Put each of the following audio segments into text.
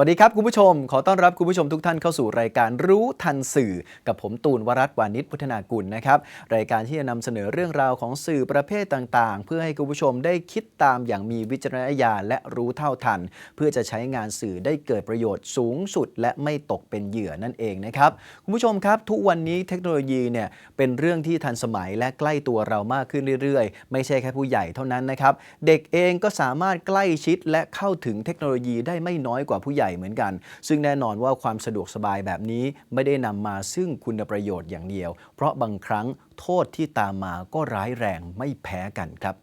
วัสดีครับคุณผู้ชม ขอต้อนรับคุณผู้ชมทุกท่านเข้าสู่รายการรู้ทันสื่อ กับผมตูนวรัตวานิชพุทธนากุลนะครับรายการที่จะนำเสนอเรื่องราวของสื่อประเภทต่างๆ เพื่อให้คุณผู้ชมได้คิดตามอย่างมีวิจารณญาณและรู้เท่าทัน เพื่อจะใช้งานสื่อได้เกิดประโยชน์สูงสุด และไม่ตกเป็นเหยื่อนั่นเองนะครับคุณผู้ชมครับทุกวันนี้เทคโนโลยีเนี่ยเป็นเรื่องที่ทันสมัยและใกล้ตัวเรามากขึ้นเรื่อยๆ ไม่ใช่แค่ผู้ใหญ่เท่านั้นนะครับเด็กเองก็สามารถใกล้ชิดและเข้าถึงเทคโนโลยีได้ไม่น้อยกว่าผู้ใหญ่เหมือนกัน ซึ่งแน่นอนว่าความสะดวกสบายแบบนี้ไม่ได้นำมาซึ่งคุณประโยชน์อย่างเดียว เพราะบางครั้งโทษที่ตามมาก็ร้ายแรงไม่แพ้กันครับ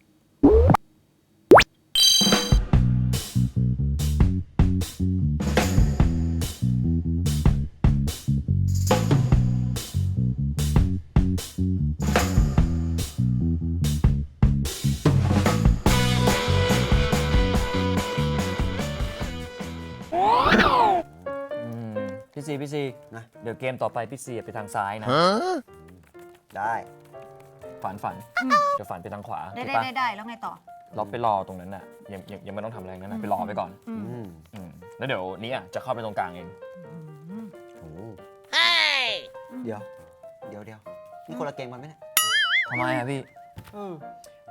พี่ซีพี่ซีนะ เดี๋ยวเกมต่อไปพี่ซีไปทางซ้ายนะ ได้ฝันฝันเดี๋ยวฝันไปทางขวาได้ถูกได้ปะได้ได้แล้วไงต่อ เราไปรอตรงนั้นน่ะยังยังยังไม่ต้องทำอะไรนั้นนะไปรอไปก่อนอืมอืมแล้วเดี๋ยวนี้อะจะเข้าไปตรงกลางเองเดี๋ยว เดี๋ยวเดี๋ยวนี่คนละเกมกันไหมเนี่ยทำไมอะพี่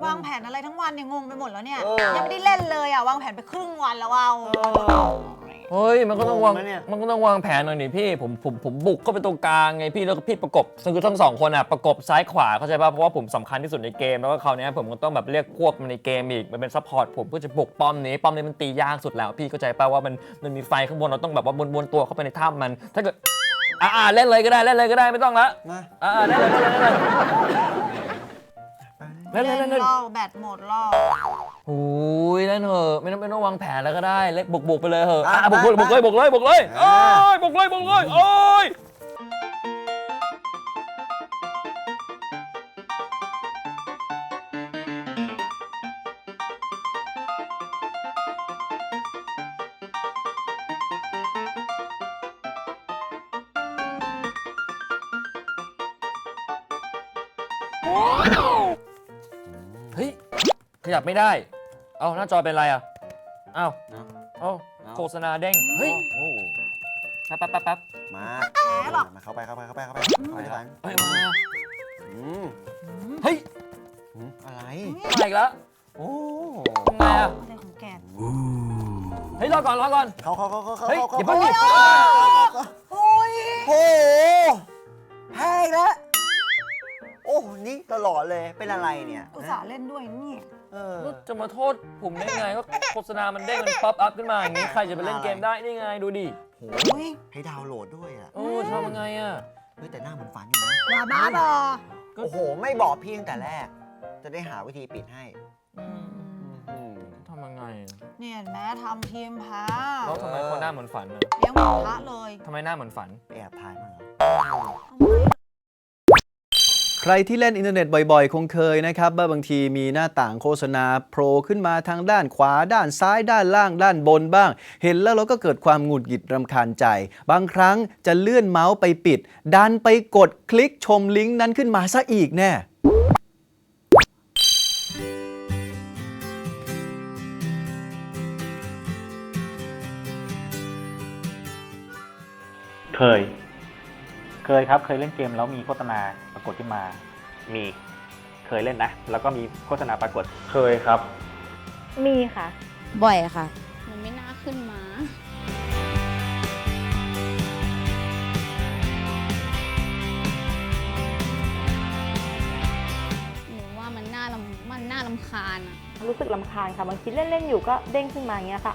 วางแผนอะไรทั้งวันเนี่ยงงไปหมดแล้วเนี่ย เออ ยังไม่ได้เล่นเลยอะ วางแผนไปครึ่งวันแล้วเอา เฮ้ยมันก็ต้องวางงงไหมเนี่ย มันก็ต้องวางแผนหน่อยดิพี่ผมผมผมบุกเข้าไปตรงกลางไงพี่แล้วก็พี่ประกบคือทั้งสองคนอะประกบซ้ายขวาเข้าใจป่ะเพราะว่าผมสำคัญที่สุดในเกมแล้วก็คราวเนี้ยผมก็ต้องแบบเรียกพวกมาในเกมอีกมันเป็นซัพพอร์ตผมเพื่อจะบุกป้อมนี้ป้อมนี้มันตียากสุดแล้ว พี่เข้าใจป่ะว่ามันมันมีไฟข้างบนเราต้องแบบว่าวนๆตัวเข้าไปในถ้ำมัน ถ้าเกิดอ่าอ่าเล่นเลยก็ได้เล่นเลยก็ได้ไม่ต้องละมา อ่าอ่าเล่นเลยเล่นเลยเล่นเลย เล่เล่นนเลยเล่นเลยล่อแบตหมดล่อโอ้ยเล่นเถอะไม่ต้องไม่ต้องวางแผนแล้วก็ได้เล่นบุกบุกไปเลยเถอะอะอะบุกเลยมาบุกเลยบุกเลยบุกเลยอ่าเอ้ยบุกเลยบุกเลยโอ้ยเฮ้ยข ยับไม่ได้ เอ้าหน้าจอเป็นไรอะเอ้าเอาเอ้าเอาโฆษณาเด้ง เฮ้ยโอ้แป๊บแป๊บแป๊บแป๊บมาแพ้หรอกมาเข้าไปเข้าไปเข้าไปเข้าไปเข้าไปหลังเฮ้ยมาอืมเฮ้ยอืมอะไรมาอีกแล้วโอ้ทำไงอะอะไรของแกเฮ้ยรอก่อนรอก่อนเขาเขาเขาเขาเขาเฮ้ยเขาอย่าเพิ่งดิโอ้ยโอ้โหแพ้อีกแล้วโอ้ นี่ตลอดเลยเป็นอะไรเนี่ยอุตส่าห์เล่นด้วยเนี่ยเออ แล้วจะมาโทษผมได้ไงก็โฆษณามันเด้งมันป๊อปอัพขึ้นมาอย่างนี้ใครจะไปเล่นเกมได้นี่ไงดูดิโหโอ้ยให้ดาวน์โหลดด้วยอะโอ้ทำยังไงอะ เฮ้ยแต่หน้าเหมือนฝันอยู่นะว่าบ้าบอโอ้โห ไม่บอกพี่ตั้งแต่แรก จะได้หาวิธีปิดให้อืมอืมทำยังไงอะเนี่ยเห็นไหมทำทีมพระแล้วทำไมคนหน้าเหมือนฝันอะเลี้ยงหมูพระเลยทำไมหน้าเหมือนฝันไปแอบถ่ายมาเหรอทำไม ใครที่เล่นอินเทอร์เน็ตบ่อยๆ คงเคยนะครับว่าบางทีมีหน้าต่างโฆษณาโผล่ขึ้นมาทางด้านขวาด้านซ้ายด้านล่างด้านบนบ้าง เห็นแล้วเราก็เกิดความหงุดหงิดรำคาญใจ บางครั้งจะเลื่อนเมาส์ไปปิด ดันไปกดคลิกชมลิงก์นั้นขึ้นมาซะอีกแน่เเคย เคยครับเคยเล่นเกมแล้วมีโฆษณาปรากฏขึ้นมา มีเคยเล่นนะ แล้วก็มีโฆษณาปรากฏ เคยครับ มีค่ะ บ่อยค่ะ มันไม่น่าขึ้นมา หนูว่ามันน่าลำมันน่าลำคาญอะรู้สึกลำคาญค่ะบางทีเล่นๆอยู่ก็เด้งขึ้นมาอย่างเงี้ยค่ะ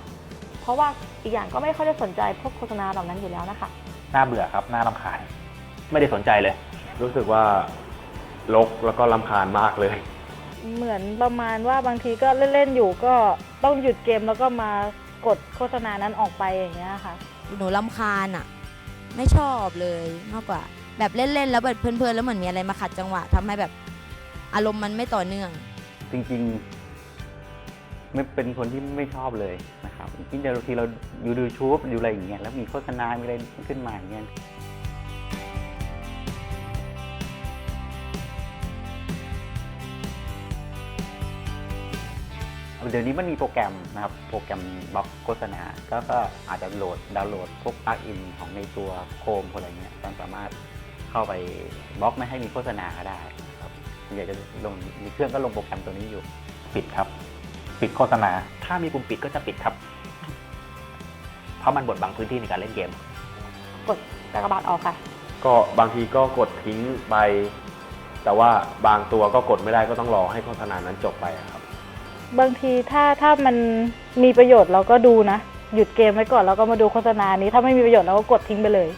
เพราะว่าอีกอย่างก็ไม่ค่อยได้สนใจพวกโฆษณาเหล่านั้นอยู่แล้วนะคะ น่าเบื่อครับ น่ารำคาญ ไม่ได้สนใจเลย รู้สึกว่าลกแล้วก็ลำคาญมากเลย เหมือนประมาณว่าบางทีก็เล่น ๆ อยู่ก็ต้องหยุดเกมแล้วก็มากดโฆษณานั้นออกไปอย่างเงี้ยค่ะ หนูลำคาญอะ ไม่ชอบเลยมากกว่า แบบเล่น ๆ แล้วแบบเพลินๆแล้วเหมือนมีอะไรมาขัดจังหวะทำให้แบบอารมณ์มันไม่ต่อเนื่อง จริงๆ ไม่เป็นคนที่ไม่ชอบเลยนะครับยิ่งบางทีเราอยู่ดูชูบดูอะไรอย่างเงี้ยแล้วมีโฆษณา มีอะไรขึ้นมาอย่างเงี้ย เดี๋ยวนี้มันมีโปรแกรมนะครับ โปรแกรมบล็อกโฆษณา ก็ก็อาจจะโหลดดาวน์โหลดพวกปลั๊กอินของในตัวโคมอะไรเงี้ยก็สามารถเข้าไปบล็อกไม่ให้มีโฆษณาก็ได้ครับอยากจะลงมีเครื่องก็ลงโปรแกรมตัวนี้อยู่ ปิดครับ ปิดโฆษณา ถ้ามีปุ่มปิดก็จะปิดครับ เพราะมันบดบังพื้นที่ในการเล่นเกม กดกากบาทออกค่ะ ก็บางทีก็กดทิ้งไป แต่ว่าบางตัวก็กดไม่ได้ก็ต้องรอให้โฆษณานั้นจบไปอะครับ บางทีถ้าถ้ามันมีประโยชน์เราก็ดูนะ หยุดเกมไว้ก่อนแล้วก็มาดูโฆษณานี้ ถ้าไม่มีประโยชน์เราก็กดทิ้งไปเลย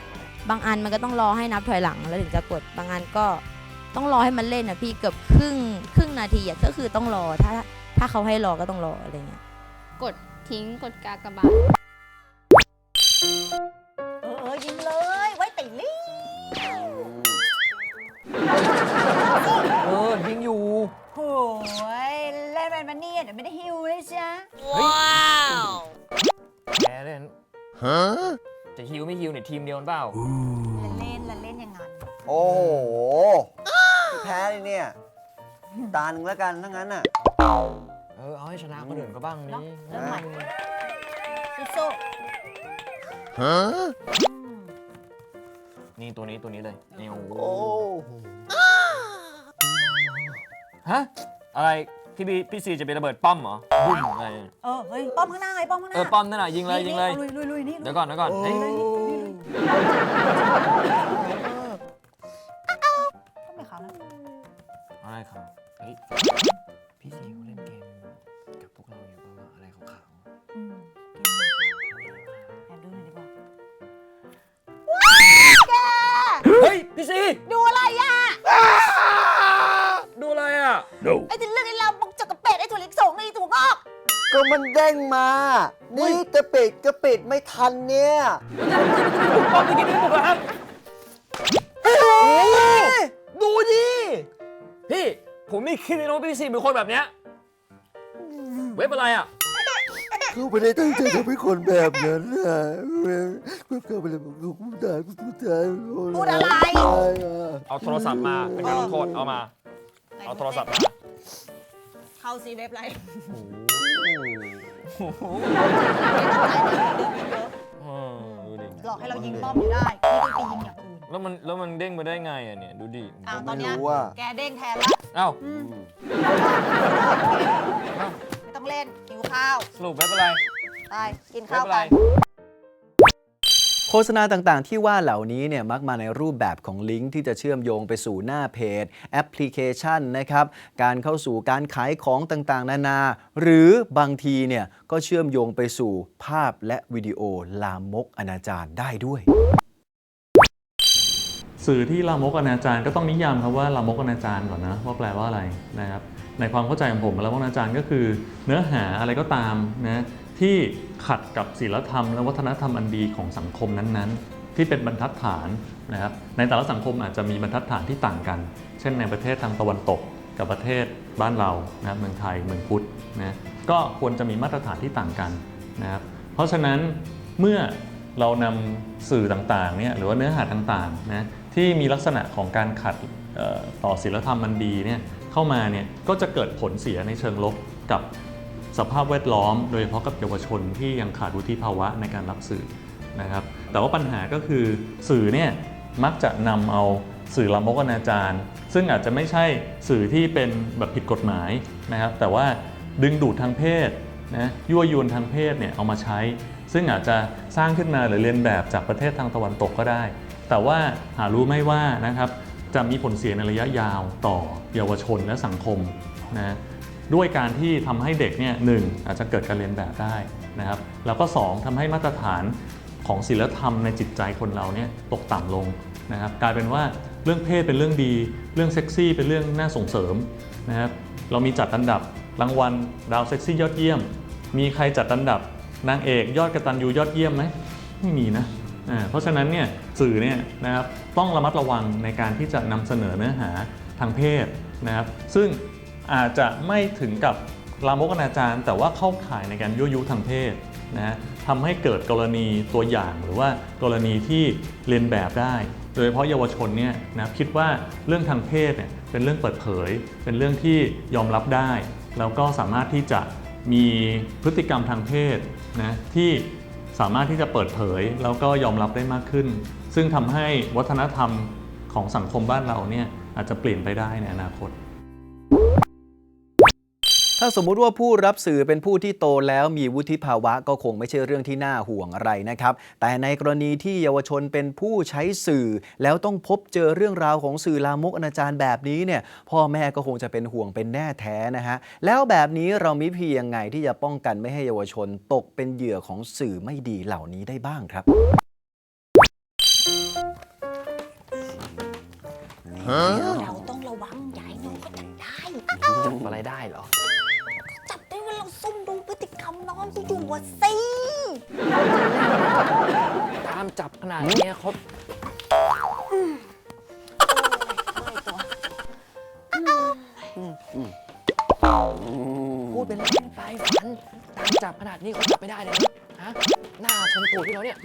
บางอันมันก็ต้องรอให้นับถอยหลังแล้วถึงจะกดบางอันก็ต้องรอให้มันเล่นอะพี่เกือบครึ่งครึ่งนาทีอะก็คือต้องรอถ้าถ้าเขาให้รอก็ต้องรออะไรเงี้ยกดทิ้งกดกากบาทเออเออยิงเลย ไว้ติลี่เออยิงอยู่โอ้ย เล่นไปมันเนี่ยเดี๋ยวไม่ได้ฮิวเลยจ้ะแพ้เล่นฮะจะฮิวไม่ฮิวเนี่ยทีมเดียวกันเปล่าเล่นเล่นเล่นอย่างนั้นโอ้โหแพ้เลยเนี่ย ตาหนึ่งแล้วกันทั้งนั้นน่ะ เออเอาให้ชนะคนอื่นก็บ้างเนอะนี่เริ่มใหม่สู้นี่ตัวนี้ตัวนี้เลยนี่โอ้โหโอ้ฮะอะไร พี่บีพี่ซีจะไประเบิดป้อมเหรอบุ้มอะไรๆเออเฮ้ยป้อมข้างหน้าไงป้อมข้างหเอน้าอป้อมนั่นน่ะยิงเลยยิงเลย ลุยลุยลุยนี่เดี๋ยวก่อนเดี๋ยวก่อนเฮ้ย ทันเนี่ยป้อมเมื่อกี้ไม่บุกเหรอครับ ดูดิพี่ ผมไม่คิดเลยนะว่าพี่ซีเป็นคนแบบเนี้ยเว็บอะไรอะ เขาไม่ได้ตั้งใจทำให้คนแบบนั้นนะก็เข้าไปเลยบอกกูด่ากูด่าพูดอะไรเอาโทรศัพท์มาเป็นการลงโทษเอามา เอาโทรศัพท์มาเข้าซีเว็บอะไรเออดูดิหล อกให้เรายิงป้อมอยู่ได้นี่ก็ไปยิงอย่างอื่นแล้วมันแล้วมันเด้งไปได้ไงอะเนี่ยดูดิอ่าตอนเนี้ยไม่รู้ว่า แกเด้งแทนละเอ้าอืมไม่ต้องเล่นหิวข้าวสรุปเว็บอะไรไปกินเว็ข้าวบอะไร กัน โฆษณาต่างๆ ที่ว่าเหล่านี้เนี่ยมักมาในรูปแบบของลิงก์ที่จะเชื่อมโยงไปสู่หน้าเพจ แอปพลิเคชันนะครับ การเข้าสู่การขายของต่างๆ นานา หรือบางทีเนี่ยก็เชื่อมโยงไปสู่ภาพและวิดีโอลามกอนาจารได้ด้วย สื่อที่ลามกอนาจารก็ต้องนิยามคำว่าลามกอนาจารก่อนนะว่าแปลว่าอะไรนะครับในความเข้าใจของผมลามกอนาจารก็คือ เนื้อหาอะไรก็ตามนะ ที่ขัดกับศีลธรรม และวัฒนธรรมอันดีของสังคมนั้นๆ ที่เป็นบรรทัดฐานนะครับในแต่ละสังคมอาจจะมีบรรทัดฐานที่ต่างกัน เช่นในประเทศทางตะวันตก กับประเทศบ้านเรานะเมืองไทยเมืองพุทธนะก็ควรจะมีมาตรฐานที่ต่างกันนะครับเพราะฉะนั้นเมื่อเรานำสื่อต่างๆเนี่ยหรือว่าเนื้อหาต่างๆนะที่มีลักษณะของการขัดต่อศีลธรรมมันดีเนี่ยเข้ามาเนี่ยก็จะเกิดผลเสียในเชิงลบกับ สภาพแวดล้อม โดยเฉพาะกับเยาวชนที่ยังขาดวุฒิภาวะในการรับสื่อนะครับแต่ว่าปัญหาก็คือสื่อเนี่ยมักจะนำเอาสื่อลามกอนาจารซึ่งอาจจะไม่ใช่สื่อที่เป็นแบบผิดกฎหมายนะครับแต่ว่าดึงดูดทางเพศนะยั่วยวนทางเพศเนี่ยเอามาใช้ ซึ่งอาจจะสร้างขึ้นมาหรือเรียนแบบจากประเทศทางตะวันตกก็ได้ แต่ว่าหารู้ไม่ว่านะครับจะมีผลเสียในระยะยาวต่อเยาวชนและสังคมนะ ด้วยการที่ทำให้เด็กเนี่ยหนึ่งอาจจะเกิดการเรียนแบบได้นะครับ แล้วก็ 2ทำให้มาตรฐานของศีลธรรมในจิตใจคนเราเนี่ยตกต่ำลงนะครับกลายเป็นว่าเรื่องเพศเป็นเรื่องดี เรื่องเซ็กซี่เป็นเรื่องน่าส่งเสริมนะครับเรามีจัดอันดับรางวัลดาวเซ็กซี่ยอดเยี่ยม มีใครจัดอันดับนางเอกยอดกระตันยูยอดเยี่ยมไหมไม่มีนะอ่าเพราะฉะนั้นเนี่ยสื่อเนี่ยนะครับต้องระมัดระวังในการที่จะนำเสนอเนื้อหาทางเพศนะครับซึ่ง อาจจะไม่ถึงกับลามกอนาจารแต่ว่าเข้าข่ายในการยั่วยุทางเพศนะฮะทำให้เกิดกรณีตัวอย่างหรือว่ากรณีที่เรียนแบบได้ โดยเฉพาะเยาวชนเนี่ยนะคิดว่าเรื่องทางเพศเนี่ยเป็นเรื่องเปิดเผย เป็นเรื่องที่ยอมรับได้ แล้วก็สามารถที่จะมีพฤติกรรมทางเพศนะที่สามารถที่จะเปิดเผย แล้วก็ยอมรับได้มากขึ้น ซึ่งทำให้วัฒนธรรมของสังคมบ้านเราเนี่ยอาจจะเปลี่ยนไปได้ในอนาคต ถ้าสมมุติว่าผู้รับสื่อเป็นผู้ที่โตแล้วมีวุฒิภาวะก็คงไม่ใช่เรื่องที่น่าห่วงอะไรนะครับ แต่ในกรณีที่เยาวชนเป็นผู้ใช้สื่อ แล้วต้องพบเจอเรื่องราวของสื่อลามกอนาจารแบบนี้เนี่ยพ่อแม่ก็คงจะเป็นห่วงเป็นแน่แท้นะฮะแล้วแบบนี้เรามีวิธียงไงที่จะป้องกันไม่ให้เยาวชนตกเป็นเหยื่อของสื่อไม่ดีเหล่านี้ได้บ้างครับเราต้องระ องเขาอยู่อะสิ ตามจับขนาดนี้เขาพูดเป็นเล่นไปฝัน ตามจับขนาดนี้เขาจับไม่ได้เลยนะฮะหน้าชนตูดที่เราเนี่ย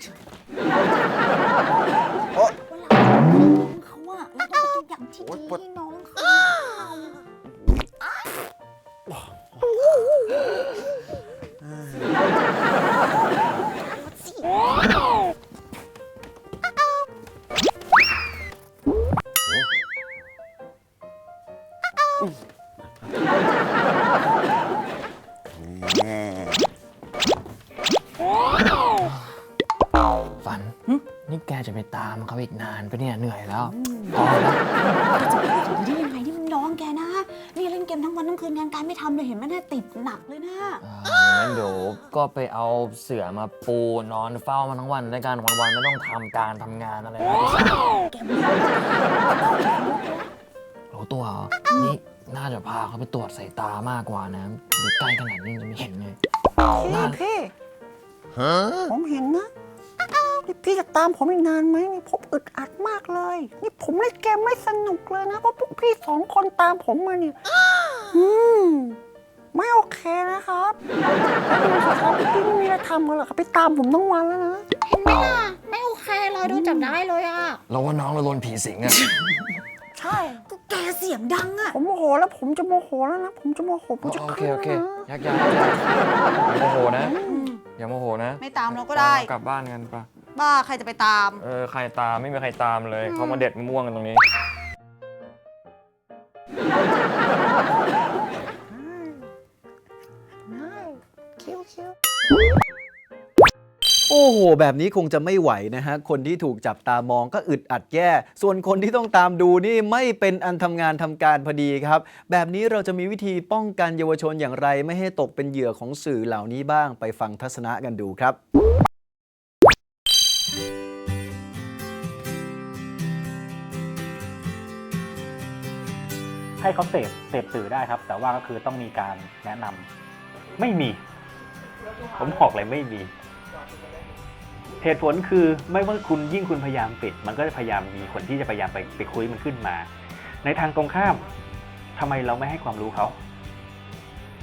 ามเขาอีกนานไปะเนี่ยเหนื่อยแล้วพอแล้วจะไปอยู่ได้ยังไงนี่มันน้องแกนะนี่เล่นเกมทั้งวันทั้งคืนงานการไม่ทำเลยเห็นไหมเนี่ยติดหนักเลยนะอ่าอย่างนั้นเดี๋ยวก็ไปเอาเสื่อมาปูนอนเฝ้ามันทั้งวันในการวันๆไม่ต้องทำการทำงานอะไรนะพี่สาวแกไม่รู้รู้ตัวเหรอนี่น่าจะพาเขาไปตรวจสายตามากกว่านะอยู่ใกล้ขนาดนี้จะไม่เห็นไงพี่พี่ผมเห็นนะ นี่พี่จะตามผมอีกนานไหมนี่ผมอึดอัดมากเลย นี่ผมเล่นเกมไม่สนุกเลยนะเพราะพวกพี่สองคนตามผมมาเนี่ยอืมไม่โอเคนะครับแล้วดูสิครับพี่ไม่มีอะไรทำกันเหรอครับพี่ตามผมทั้งวันแล้วนะ เห็นไหมล่ะ ไม่โอเคเลยโดนจับได้เลยอะเราว่าน้องเราโดนผีสิงอะ ใช่ ก็แกเสียงดังอะผมโมโหแล้วผมจะโมโหแล้วนะ ผมจะโมโหผมจะโอเคเครียดโอเคแล้วนะยักย้ายอย่าโมโหนะ อย่าโมโหนะไม่ตามเราก็ได้กลับบ้านกันปะ บ้าใครจะไปตาม เออใครตามไม่มีใครตามเลยเขามาเด็ดมะม่วงกันตรงนี้คิ้วคิ้วโอ้โห แบบนี้คงจะไม่ไหวนะฮะ คนที่ถูกจับตามองก็อึดอัดแย่ ส่วนคนที่ต้องตามดูนี่ไม่เป็นอันทำงานทำการพอดีครับ แบบนี้เราจะมีวิธีป้องกันเยาวชนอย่างไร ไม่ให้ตกเป็นเหยื่อของสื่อเหล่านี้บ้างไปฟังทัศนะกันดูครับ ให้เขาเสพเสพสื่อได้ครับ แต่ว่าก็คือต้องมีการแนะนำไม่มี ผมบอกเลยไม่มี เหตุผลคือไม่ว่าคุณยิ่งคุณพยายามปิด มันก็จะพยายามมีคนที่จะพยายามไปไปคุยมันขึ้นมา ในทางตรงข้ามทำไมเราไม่ให้ความรู้เขา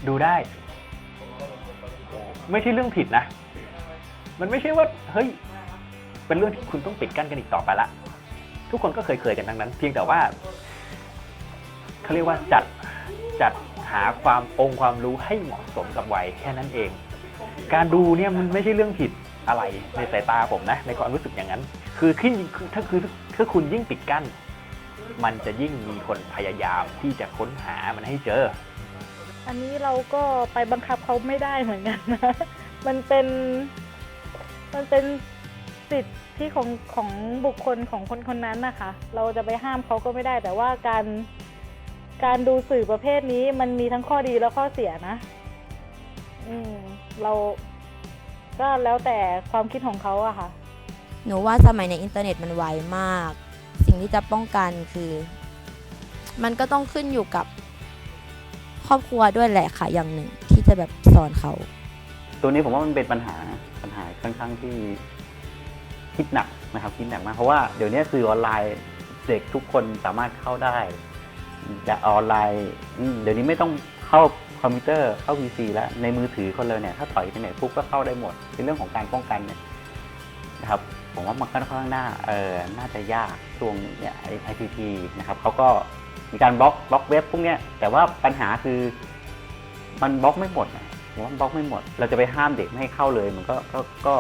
ดูได้ ไม่ใช่เรื่องผิดนะ มันไม่ใช่ว่า เฮ้ย เป็นเรื่องที่คุณต้องปิดกั้นกันอีกต่อไปละ ทุกคนก็เคยเคยๆกันทั้งนั้น เพียงแต่ว่า เขาเรียกว่าจัดจัดหาความองค์ความรู้ให้เหมาะสมกับวัยแค่นั้นเอง การดูเนี่ยมันไม่ใช่เรื่องผิดอะไรในสายตาผมนะ ในความรู้สึกอย่างนั้น คือขึ้นถ้าคือถ้าคุณยิ่งปิดกั้น มันจะยิ่งมีคนพยายามที่จะค้นหามันให้เจอ อันนี้เราก็ไปบังคับเขาไม่ได้เหมือนกันนะ มันเป็นมันเป็นสิทธิของของบุคคลของคนคนนั้นนะคะ เราจะไปห้ามเขาก็ไม่ได้แต่ว่าการ การดูสื่อประเภทนี้มันมีทั้งข้อดีและข้อเสียนะ อืม เราก็แล้วแต่ความคิดของเขาอะค่ะ หนูว่าสมัยในอินเทอร์เน็ตมันไวมาก สิ่งที่จะป้องกันคือ มันก็ต้องขึ้นอยู่กับครอบครัวด้วยแหละค่ะอย่างหนึ่ง ที่จะแบบสอนเขา ตัวนี้ผมว่ามันเป็นปัญหาปัญหาค่อนข้างที่คิดหนักนะครับคิดหนักมากเพราะว่าเดี๋ยวนี้สื่อออนไลน์เด็กทุกคนสามารถเข้าได้ จะออนไลน์เดี๋ยวนี้ไม่ต้องเข้าคอมพิวเตอร์เข้า PC แล้วในมือถือคนเลยเนี่ยถ้าถอยไปไหนปุ๊บก็เข้าได้หมดเป็นเรื่องของการป้องกันเนี่ยนะครับผมว่ามันค่อนข้างน่าเออน่าจะยากช่วงเนี่ยไอพีทีนะครับเขาก็มีการบล็อกบล็อกเว็บพวกเนี้ยแต่ว่าปัญหาคือมันบล็อกไม่หมดนะผมว่าบล็อกไม่หมด เราจะไปห้ามเด็กไม่ให้เข้าเลย มันก็ก็ก็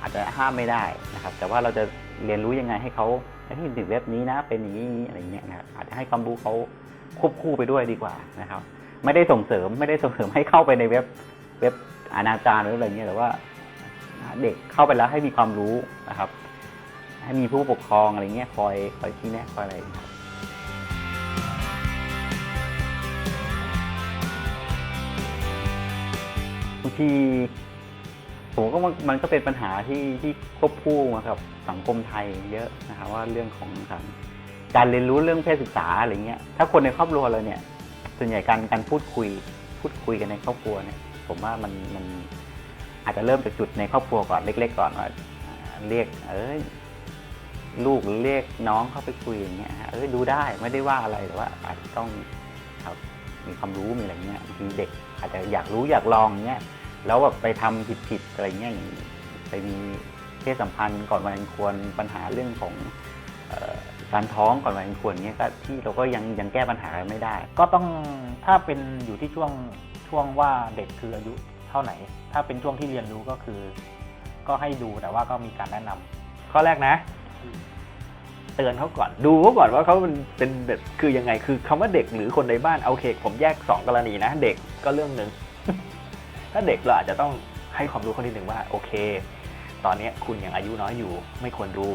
อาจจะห้ามไม่ได้นะครับ แต่ว่าเราจะเรียนรู้ยังไงให้เขา ให้ถึงเว็บนี้นะเป็นอย่างนี้อะไรเงี้ยนะครับอาจจะให้ความรู้เขาควบคู่ไปด้วยดีกว่านะครับ ไม่ได้ส่งเสริมไม่ได้ส่งเสริมให้เข้าไปในเว็บเว็บอนาจารหรืออะไรเงี้ยแต่ว่าเด็กเข้าไปแล้วให้มีความรู้นะครับ ให้มีผู้ปกครองอะไรเงี้ยคอยคอยชี้แนะคอยอะไรครับบางที ผมก็มันก็เป็นปัญหาที่ที่ควบคู่มากับสังคมไทยเยอะนะครับว่าเรื่องของการการเรียนรู้เรื่องเพศศึกษาอะไรเงี้ย ถ้าคนในครอบครัวเราเนี่ย ส่วนใหญ่การการพูดคุย พูดคุยกันในครอบครัวเนี่ย ผมว่ามันมันอาจจะเริ่มจากจุดในครอบครัวก่อนเล็ก ๆ ก่อนว่าเรียก เอ้ยลูกหรือเรียกน้องเข้าไปคุยอย่างเงี้ยเอ้ยดูได้ไม่ได้ว่าอะไรแต่ว่า อาจจะต้องครับมีความรู้มีอะไรเงี้ยบางทีเด็ก อาจจะอยากรู้อยากลองเงี้ย แล้วแบบไปทำผิดๆอะไรเงี้ยอย่างไปมีเพศสัมพันธ์ก่อนวัยอันควรปัญหาเรื่องของการท้องก่อนวัยอันควรเงี้ยก็ที่เราก็ยังยังแก้ปัญหาไม่ได้ ก็ต้องถ้าเป็นอยู่ที่ช่วงช่วงว่าเด็กคืออายุเท่าไหน ถ้าเป็นช่วงที่เรียนรู้ก็คือ ก็ให้ดูแต่ว่าก็มีการแนะนำข้อแรกนะ เตือนเขาก่อนดูเขาก่อนว่าเขาเป็นเป็นแบบคือยังไงคือคำว่าเด็กหรือคนในบ้านโอเค ผมแยกสองกรณีนะ เด็กก็เรื่องหนึ่ง ถ้าเด็กเราอาจจะต้องให้ความรู้เขานิดหนึ่งว่าโอเค ตอนนี้คุณยังอายุน้อยอยู่ไม่ควรดู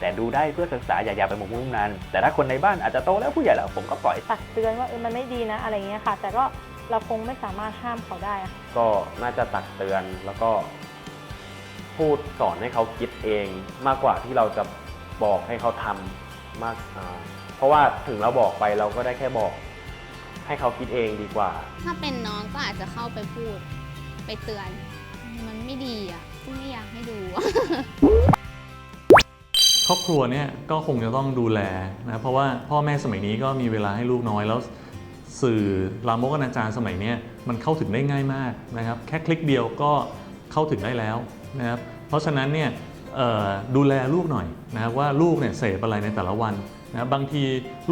แต่ดูได้เพื่อศึกษาอย่าอย่าไปหมกมุ่นนานแต่ถ้าคนในบ้านอาจจะโตแล้วผู้ใหญ่แล้วผมก็ปล่อย ตักเตือนว่าเออมันไม่ดีนะอะไรเงี้ยค่ะ แต่ก็เราคงไม่สามารถห้ามเขาได้อะก็น่าจะตักเตือนแล้วก็ พูดสอนให้เขาคิดเอง มากกว่าที่เราจะบอกให้เขาทำมากอ่าเพราะว่าถึงเราบอกไปเราก็ได้แค่บอก ให้เขาคิดเองดีกว่า ถ้าเป็นน้องก็อาจจะเข้าไปพูด ไปเตือน มันไม่ดีอะไม่อยากให้ดู ครอบครัวเนี่ยก็คงจะต้องดูแลนะเพราะว่าพ่อแม่สมัยนี้ก็มีเวลาให้ลูกน้อยแล้วสื่อลามกอนาจารสมัยนี้มันเข้าถึงได้ง่ายมากนะครับ แค่คลิกเดียวก็เข้าถึงได้แล้วนะครับเพราะฉะนั้นเนี่ยเอ่อดูแลลูกหน่อยนะครับว่าลูกเนี่ยเสพอะไรในแต่ละวันนะบางที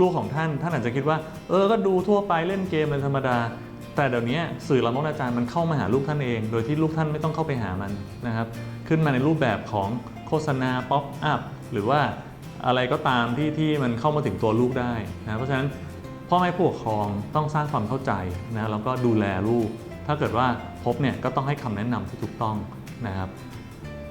ลูกของท่านท่านอาจจะคิดว่า เออก็ดูทั่วไปเล่นเกมเป็นธรรมดา แต่เดี๋ยวนี้สื่อลามกอาจารย์มันเข้ามาหาลูกท่านเอง โดยที่ลูกท่านไม่ต้องเข้าไปหามันนะครับ ขึ้นมาในรูปแบบของโฆษณาป๊อปอัพหรือว่าอะไรก็ตามที่ที่มันเข้ามาถึงตัวลูกได้นะเพราะฉะนั้นพ่อแม่ผู้ปกครองต้องสร้างความเข้าใจนะแล้วก็ดูแลลูก ถ้าเกิดว่าพบเนี่ยก็ต้องให้คำแนะนำที่ถูกต้องนะครับ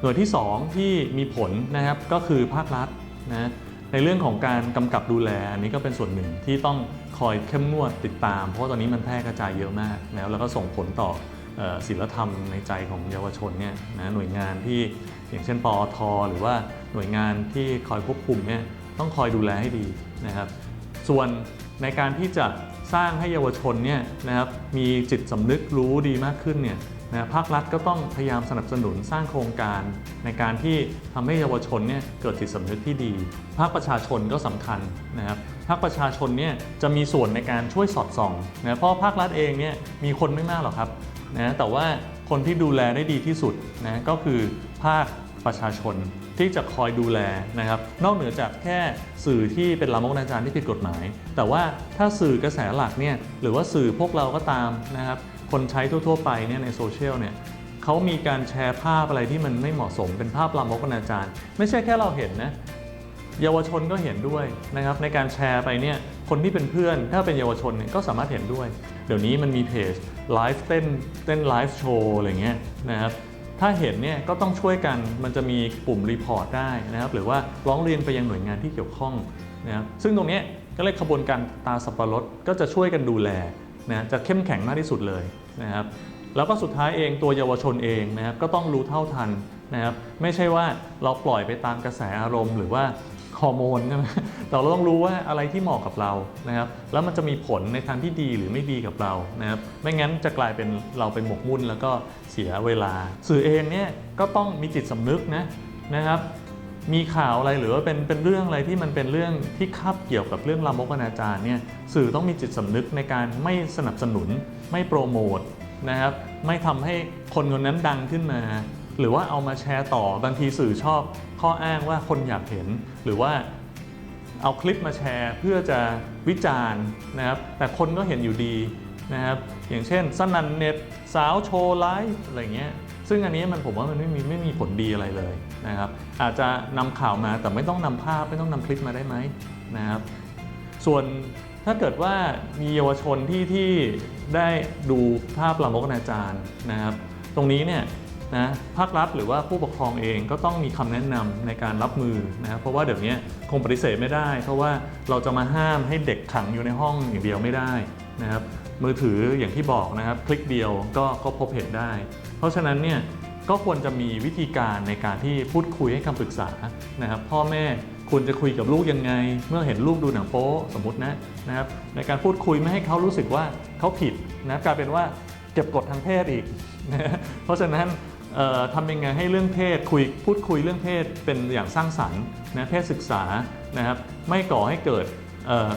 หน่วยที่ 2 ที่มีผลนะครับก็คือภาครัฐนะในเรื่องของการกำกับดูแลอันนี้ก็เป็นส่วนหนึ่งที่ต้อง คอยเข้มงวดติดตาม เพราะตอนนี้มันแพร่กระจายเยอะมากนะแล้วก็ส่งผลต่อศิลธรรมในใจของเยาวชนเนี่ยนะหน่วยงานที่อย่างเช่นปอทหรือว่าหน่วยงานที่คอยควบคุมเนี่ยต้องคอยดูแลให้ดีนะครับ ส่วนในการที่จะสร้างให้เยาวชนเนี่ยนะครับมีจิตสำนึกรู้ดีมากขึ้นเนี่ย นะภาครัฐก็ต้องพยายามสนับสนุนสร้างโครงการในการที่ทำให้เยาวชนเนี่ยเกิดจิตสำนึกที่ดี ภาคประชาชนก็สำคัญนะครับภาคประชาชนเนี่ยจะมีส่วนในการช่วยสอดส่องนะเพราะภาครัฐเองเนี่ยมีคนไม่มากหรอกครับนะแต่ว่าคนที่ดูแลได้ดีที่สุดนะก็คือภาคประชาชนที่จะคอยดูแลนะครับ นอกเหนือจากแค่สื่อที่เป็นลามกอนาจารที่ผิดกฎหมาย แต่ว่าถ้าสื่อกระแสหลักเนี่ยหรือว่าสื่อพวกเราก็ตามนะครับ คนใช้ทั่ว ๆ ไปเนี่ยในโซเชียลเนี่ยเขามีการแชร์ภาพอะไรที่มันไม่เหมาะสมเป็นภาพลามกอนาจารไม่ใช่แค่เราเห็นนะเยาวชนก็เห็นด้วยนะครับในการแชร์ไปเนี่ยคนที่เป็นเพื่อนถ้าเป็นเยาวชนเนี่ยก็สามารถเห็นด้วย เดี๋ยวนี้มันมีเพจไลฟ์เต้นเต้นไลฟ์โชว์อะไรเงี้ยนะครับถ้าเห็นเนี่ยก็ต้องช่วยกันมันจะมีปุ่มรีพอร์ตได้นะครับหรือว่าร้องเรียนไปยังหน่วยงานที่เกี่ยวข้องนะครับซึ่งตรงนี้ก็เรียขบวนการตาสับปะรดก็จะช่วยกันดูแล นะจะเข้มแข็งมากที่สุดเลยนะครับแล้วก็สุดท้ายเองตัวเยาวชนเองนะครับก็ต้องรู้เท่าทันนะครับไม่ใช่ว่าเราปล่อยไปตามกระแสอารมณ์ หรือว่าฮอร์โมนใช่ไหมแต่เราต้องรู้ว่าอะไรที่เหมาะกับเรานะครับแล้วมันจะมีผลในทางที่ดีหรือไม่ดีกับเรานะครับไม่งั้นจะกลายเป็นเราเป็นหมกมุ่นแล้วก็เสียเวลา สื่อเองเนี่ยก็ต้องมีจิตสำนึกนะนะครับ มีข่าวอะไรหรือว่าเป็นเป็นเรื่องอะไรที่มันเป็นเรื่องที่คับเกี่ยวกับเรื่องลามกอนาจารเนี่ยสื่อต้องมีจิตสำนึกในการไม่สนับสนุน ไม่โปรโมทนะครับไม่ทำให้คนคนนั้นดังขึ้นมา หรือว่าเอามาแชร์ต่อบางทีสื่อชอบข้ออ้างว่าคนอยากเห็น หรือว่าเอาคลิปมาแชร์เพื่อจะวิจารณ์นะครับแต่คนก็เห็นอยู่ดีนะครับอย่างเช่นสนันเน็ตสาวโชว์ไลฟ์อะไรเงี้ยซึ่งอันนี้มันผมว่ามันไม่มีไม่มีผลดีอะไรเลย นะครับอาจจะนำข่าวมาแต่ไม่ต้องนำภาพไม่ต้องนำคลิปมาได้ไหมนะครับส่วนถ้าเกิดว่ามีเยาวชนที่ที่ได้ดูภาพลามกอนาจารนะครับ ตรงนี้เนี่ยนะภาครัฐหรือว่าผู้ปกครองเองก็ต้องมีคำแนะนำในการรับมือนะครับเพราะว่าเดี๋ยวนี้คงปฏิเสธไม่ได้ เพราะว่าเราจะมาห้ามให้เด็กขังอยู่ในห้องอย่างเดียวไม่ได้นะครับมือถืออย่างที่บอกนะครับ คลิกเดียวก็ก็พบเห็นได้ เพราะฉะนั้นเนี่ย ก็ควรจะมีวิธีการในการที่พูดคุยให้คำปรึกษานะครับ พ่อแม่ควรจะคุยกับลูกยังไง เมื่อเห็นลูกดูหนังโป๊สมมตินะนะครับในการพูดคุยไม่ให้เขารู้สึกว่าเขาผิดนะกลายเป็นว่าเก็บกดทางเพศอีกนะเพราะฉะนั้นทำยังไงให้เรื่องเพศคุยพูดคุยเรื่องเพศเป็นอย่างสร้างสรรค์นะเพศศึกษานะครับไม่ก่อให้เกิด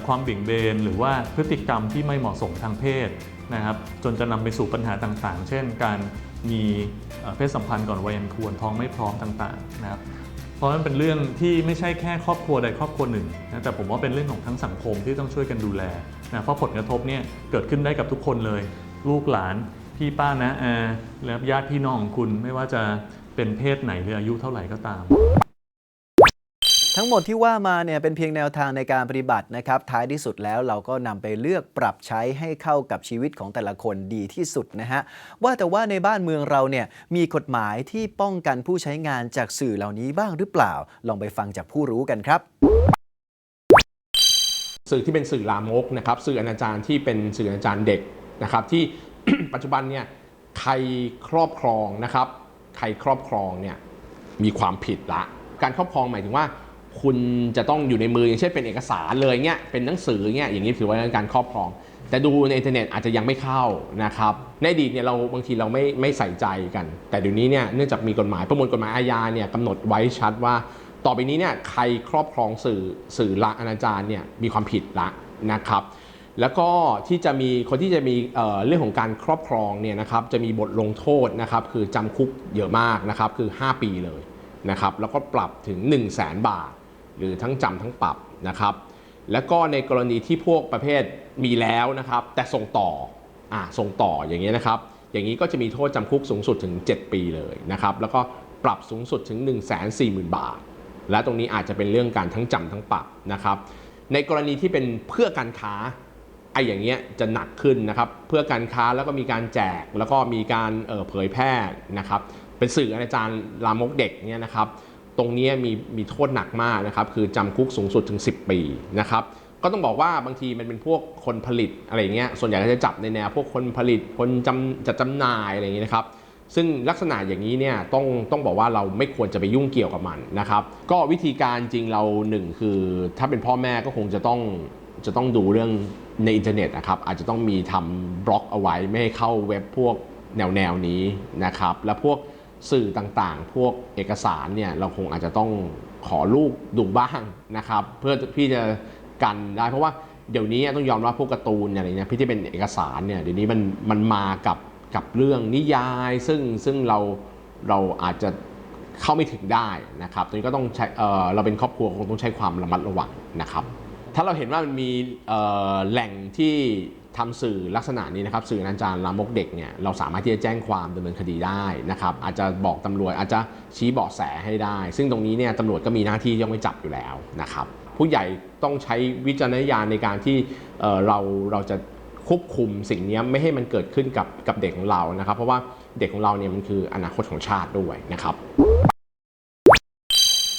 ความบี่งเบนหรือว่าพฤติกรรมที่ไม่เหมาะสมทางเพศนะครับจนจะนำไปสู่ปัญหาต่างๆ เช่นการ มีเพศสัมพันธ์ก่อนวัยอันควรท้องไม่พร้อมต่างๆนะครับเพราะมันเป็นเรื่องที่ไม่ใช่แค่ครอบครัวใดครอบครัวหนึ่งนะแต่ผมว่าเป็นเรื่องของทั้งสังคมที่ต้องช่วยกันดูแลนะเพราะผลกระทบเนี่ยเกิดขึ้นได้กับทุกคนเลย ลูกหลานพี่ป้านะอาและญาติพี่น้องของคุณไม่ว่าจะเป็นเพศไหนหรืออายุเท่าไหร่ก็ตาม ทั้งหมดที่ว่ามาเนี่ยเป็นเพียงแนวทางในการปฏิบัตินะครับ ท้ายที่สุดแล้วเราก็นำไปเลือกปรับใช้ให้เข้ากับชีวิตของแต่ละคนดีที่สุดนะฮะ ว่าแต่ว่าในบ้านเมืองเราเนี่ยมีกฎหมายที่ป้องกันผู้ใช้งานจากสื่อเหล่านี้บ้างหรือเปล่า ลองไปฟังจากผู้รู้กันครับสื่อที่เป็นสื่อลามกนะครับสื่ออนาจารที่เป็นสื่ออนาจารเด็กนะครับ ที่ปัจจุบันเนี่ยใครครอบครองนะครับ ใครครอบครองเนี่ยมีความผิดละ การครอบครองหมายถึงว่า คุณจะต้องอยู่ในมืออย่างเช่นเป็นเอกสารเลยเงี้ยเป็นหนังสือเงี้ยอย่างนี้ถือว่าเป็นการครอบครอง แต่ดูในอินเทอร์เน็ตอาจจะยังไม่เข้านะครับในอดีตเนี่ยเราบางทีเราไม่ไม่ใส่ใจกัน แต่เดี๋ยวนี้เนี่ยเนื่องจากมีกฎหมายประมวลกฎหมายอาญาเนี่ยกำหนดไว้ชัดว่า ต่อไปนี้เนี่ยใครครอบครองสื่อสื่อละอนาจารเนี่ยมีความผิดละนะครับแล้วก็ที่จะมีคนที่จะมีเอ่อเรื่องของการครอบครองเนี่ยนะครับจะมีบทลงโทษนะครับคือจำคุกเยอะมากนะครับคือ 5 ปีเลยนะครับแล้วก็ปรับถึง 1 0 0 0 0แสนบาท หรือทั้งจำทั้งปรับนะครับ แล้วก็ในกรณีที่พวกประเภทมีแล้วนะครับ แต่ส่งต่ออ่าส่งต่ออย่างเงี้ยนะครับ อย่างนี้ก็จะมีโทษจำคุกสูงสุดถึง 7 ปีเลยนะครับ แล้วก็ปรับสูงสุดถึง 1 4 0 0 0 0 บาท และตรงนี้อาจจะเป็นเรื่องการทั้งจำทั้งปรับนะครับ ในกรณีที่เป็นเพื่อการค้าไอ้อย่างเงี้ยจะหนักขึ้นนะครับ เพื่อการค้าแล้วก็มีการแจกแล้วก็มีการเเผยแพร่นะครับ เป็นสื่ออนาจารลามกเด็กเนี่ยนะครับ ตรงนี้มีมีโทษหนักมากนะครับ คือจำคุกสูงสุดถึง 10 ปีนะครับ ก็ต้องบอกว่าบางทีมันเป็นพวกคนผลิตอะไรเงี้ย ส่วนใหญ่ก็จะจับในแนวพวกคนผลิต คนจำจัดจำหน่ายอะไรอย่างนี้นะครับ ซึ่งลักษณะอย่างนี้เนี่ยต้องต้องบอกว่าเราไม่ควรจะไปยุ่งเกี่ยวกับมันนะครับ ก็วิธีการจริงเราหนึ่งคือ ถ้าเป็นพ่อแม่ก็คงจะต้องจะต้องดูเรื่องในอินเทอร์เน็ตนะครับ อาจจะต้องมีทำบล็อกเอาไว้ไม่ให้เข้าเว็บพวกแนวแนวนี้นะครับ และพวก สื่อต่างๆ พวกเอกสารเนี่ยเราคงอาจจะต้องขอลูกดูบ้างนะครับ เพื่อพี่จะกันได้เพราะว่าเดี๋ยวนี้ต้องยอมรับพวกการ์ตูนอะไรเนี่ยพี่ที่เป็นเอกสารเนี่ยเดี๋ยวนี้มันมันมากับกับเรื่องนิยาย ซึ่งซึ่งเราเราอาจจะเข้าไม่ถึงได้นะครับตรงนี้ก็ต้องใช้เออเราเป็นครอบครัวคงต้องใช้ความระมัดระวังนะครับ ถ้าเราเห็นว่ามันมีแหล่งที่ ทำสื่อลักษณะนี้นะครับสื่ออนาจารลามกเด็กเนี่ยเราสามารถที่จะแจ้งความดำเนินคดีได้นะครับอาจจะบอกตำรวจอาจจะชี้เบาะแสให้ได้ ซึ่งตรงนี้เนี่ยตำรวจก็มีหน้าที่ต้องไปจับอยู่แล้วนะครับผู้ใหญ่ต้องใช้วิจารณญาณในการที่เเราเราจะควบคุมสิ่งนี้ไม่ให้มันเกิดขึ้นกับกับเด็กของเรานะครับ เพราะว่าเด็กของเราเนี่ยมันคืออนาคตของชาติด้วยนะครับ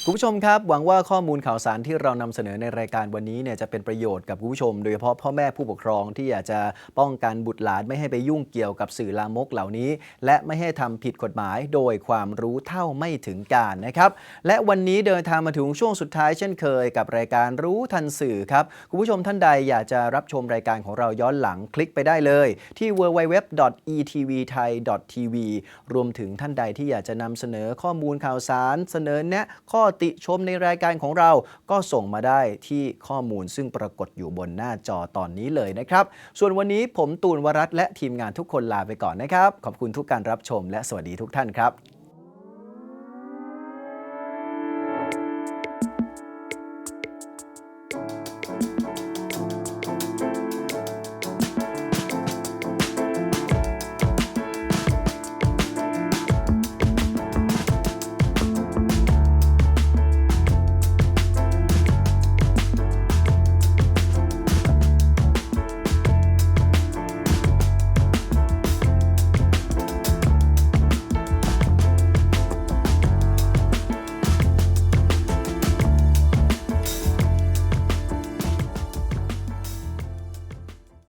คุณผู้ชมครับ หวังว่าข้อมูลข่าวสารที่เรานำเสนอในรายการวันนี้เนี่ยจะเป็นประโยชน์กับคุณผู้ชม โดยเฉพาะพ่อแม่ผู้ปกครองที่อยากจะป้องกันบุตรหลานไม่ให้ไปยุ่งเกี่ยวกับสื่อลามกเหล่านี้ และไม่ให้ทำผิดกฎหมายโดยความรู้เท่าไม่ถึงการนะครับ และวันนี้เดินทางมาถึงช่วงสุดท้ายเช่นเคย กับรายการรู้ทันสื่อครับคุณผู้ชมท่านใดอยากจะรับชมรายการของเราย้อนหลังคลิกไปได้เลย ที่ www.etvthai.tv รวมถึงท่านใดที่อยากจะนำเสนอข้อมูลข่าวสาร เสนอแนะข้อติชมในรายการของเรา ก็ส่งมาได้ที่ข้อมูลซึ่งปรากฏอยู่บนหน้าจอตอนนี้เลยนะครับ ส่วนวันนี้ผมตูนวรัตและทีมงานทุกคนลาไปก่อนนะครับ ขอบคุณทุกการรับชมและสวัสดีทุกท่านครับ